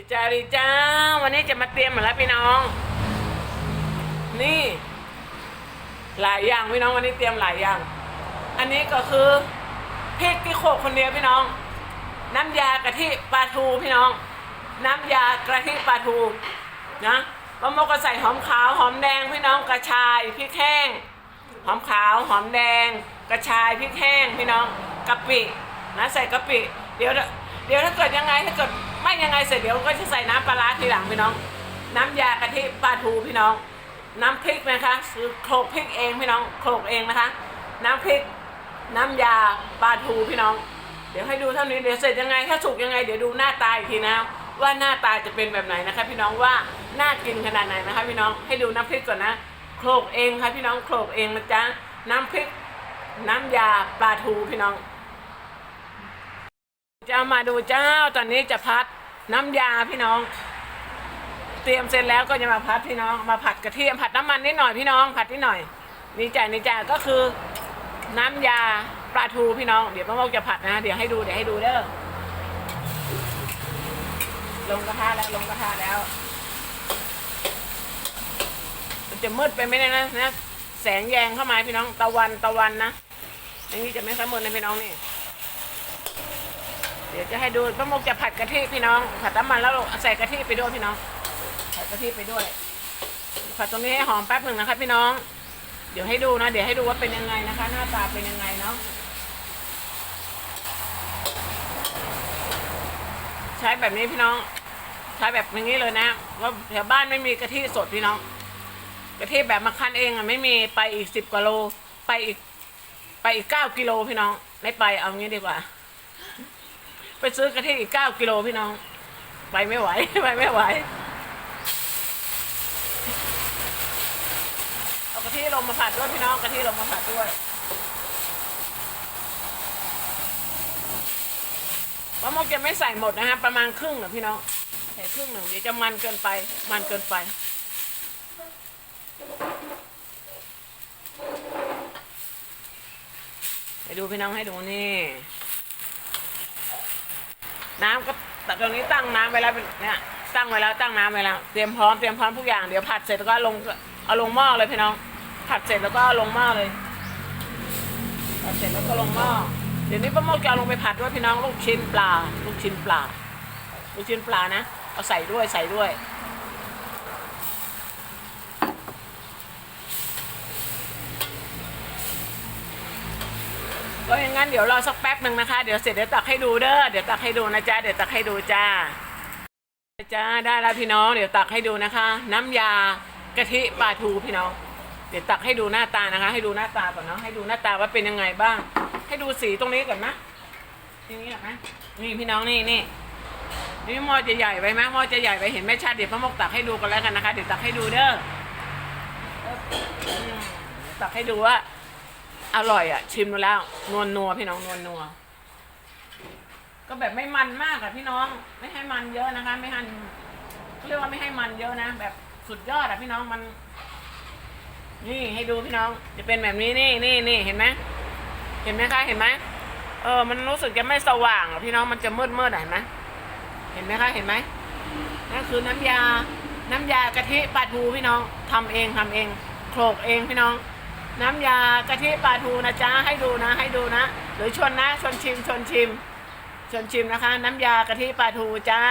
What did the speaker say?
ดีจ้าดีจ้า วันนี้จะมาเตรียมหมาแล้วพี่น้อง นี่ หลายอย่างพี่น้องวันนี้เตรียมหลายอย่าง อันนี้ก็คือพริกที่โขกคนเดียวพี่น้อง น้ำยากะทิปลาทูพี่น้อง น้ำยากะทิปลาทูนะมะม่วงก็ใส่หอมขาวหอมแดงพี่น้องกระชายพริกแห้ง หอมขาวหอมแดง กระชายพริกแห้งพี่น้องกะปินะใส่กะปิ เดี๋ยวเดี๋ยวถ้าเกิดยังไงถ้าเกิด ไม่ยังไงเสร็จเดี๋ยวก็จะใส่น้ำปลาร้าทีหลังพี่น้อง น้ำยากะทิปลาทูพี่น้อง น้ำพริกนะคะซื้อโขลกพริกเองพี่น้องโขลกเองนะคะ น้ำพริก น้ำยาปลาทูพี่น้อง เดี๋ยวให้ดูเท่านี้เดี๋ยวเสร็จยังไงถ้าสุกยังไงเดี๋ยวดูหน้าตาอีกทีนะว่าหน้าตาจะเป็นแบบไหนนะคะ พี่น้องว่าน่ากินขนาดไหนนะคะ พี่น้องให้ดูน้ำพริกก่อนนะโขลกเองค่ะพี่น้องโขลกเองนะจ๊ะน้ำพริก น้ำยาปลาทูพี่น้องจะมาดูเจ้าตอนนี้จะพัด น้ำยาพี่น้อง เตรียมเสร็จแล้วก็จะมาพัดพี่น้อง มาผัดกระเทียมผัดน้ำมันนิดหน่อยพี่น้อง ผัดนิดหน่อยนี่จ่ายนี่จ่ายก็คือน้ำยาปลาทูพี่น้อง เดี๋ยวป้าโมกจะผัดนะ เดี๋ยวให้ดูเดี๋ยวให้ดูเด้อลงกระทะแล้วลงกระทะแล้ว มันจะมืดไปไหมนะนะแสงแยงเข้ามาพี่น้องตะวันตะวันนะอย่างนี้จะไม่ค่อยมืดนะพี่น้องนี่ ดี๋ยวจะให้ดูป้าโมกจะผัดกะทิพี่น้อง ผัดน้ำมันแล้วใส่กะทิไปด้วยพี่น้อง ผัดกะทิไปด้วย ผัดตรงนี้ให้หอมแป๊บหนึ่งนะคะ พี่น้อง เดี๋ยวให้ดูนะ เดี๋ยวให้ดูว่าเป็นยังไงนะคะ หน้าตาเป็นยังไงเนาะ ใช้แบบนี้พี่น้อง ใช้แบบอย่างนี้เลยนะ ว่าแถวบ้านไม่มีกะทิสดพี่น้อง กะทิแบบมาคั้นเองอะไม่มี ไปอีกสิบกว่าโล ไปอีก ไปอีกเก้ากิโลพี่น้อง ไม่ไปเอางี้ดีกว่า ไปซื้อกะทิอีกเก้ากิโลพี่น้อง ไปไม่ไหว ไปไม่ไหว เอากะทิลงมาผัดด้วยพี่น้องกะทิลงมาผัดด้วยปลาหมกจะไม่ใส่หมดนะฮะประมาณครึ่งนะพี่น้องใส่ครึ่งหนึ่งเดี๋ยวจะมันเกินไป มันเกินไปให้ดูพี่น้องให้ดูนี่ น้ำก็ตรงนี้ตั้งน้ำไว้แล้วเนี่ยตั้งไว้แล้วตั้งน้ำไว้แล้วเตรียมพร้อมเตรียมพร้อมทุกอย่างเดี๋ยวผัดเสร็จแล้วก็ลงเอาลงหม้อเลยพี่น้อง ผัดเสร็จแล้วก็ลงหม้อเลยผัดเสร็จแล้วก็ลงหม้อเดี๋ยวนี้ป้าโมกจะเอาลงไปผัดด้วยพี่น้องลูกชิ้นปลา ลูกชิ้นปลา ลูกชิ้นปลานะเอาใส่ด้วยใส่ด้วย ก็อย่างงั้นเดี๋ยวรอสักแป๊บหนึ่งนะคะ เดี๋ยวเสร็จเดี๋ยวตักให้ดูเด้อ เดี๋ยวตักให้ดูนะจ๊ะ เดี๋ยวตักให้ดูจ้า จ้าได้แล้วพี่น้อง เดี๋ยวตักให้ดูนะคะ น้ำยากะทิปลาทูพี่น้อง เดี๋ยวตักให้ดูหน้าตานะคะ ให้ดูหน้าตาก่อนเนาะ ให้ดูหน้าตาว่าเป็นยังไงบ้าง ให้ดูสีตรงนี้ก่อนนะอย่างนี้เหรอนะนี่พี่น้องนี่นี่นี่หม้อจะใหญ่ไปไหมหม้อจะใหญ่ไปเห็นไม่ชัดเดี๋ยวพระมกตักให้ดูกันแล้วกันนะคะ เดี๋ยวตักให้ดูเด้อตักให้ดูว่า อร่อยอะ ชิมดูแล้วนวลนัวพี่น้องนวลนัวก็แบบไม่มันมากอะพี่น้อง ไม่ให้มันเยอะนะคะ ไม่ให้เขาเรียกว่าไม่ให้มันเยอะนะแบบสุดยอดอะพี่น้องมัน นี่ให้ดูพี่น้อง จะเป็นแบบนี้นี่นี่นี่เห็นไหมเห็นไหมคะเห็นไหมเออ มันรู้สึกจะไม่สว่างอะพี่น้องมันจะมืดมืดเห็นไหมเห็นไหมคะเห็นไหมนั่นคือน้ำยา น้ำยากะทิปลาทูพี่น้องทำเองทำเองโขลกเองพี่น้อง น้ำยากะทิปลาทูนะจ๊ะให้ดูนะ ให้ดูนะ หรือชวนนะชวนชิมชวนชิมชวนชิมนะคะ น้ำยากะทิปลาทูจ้า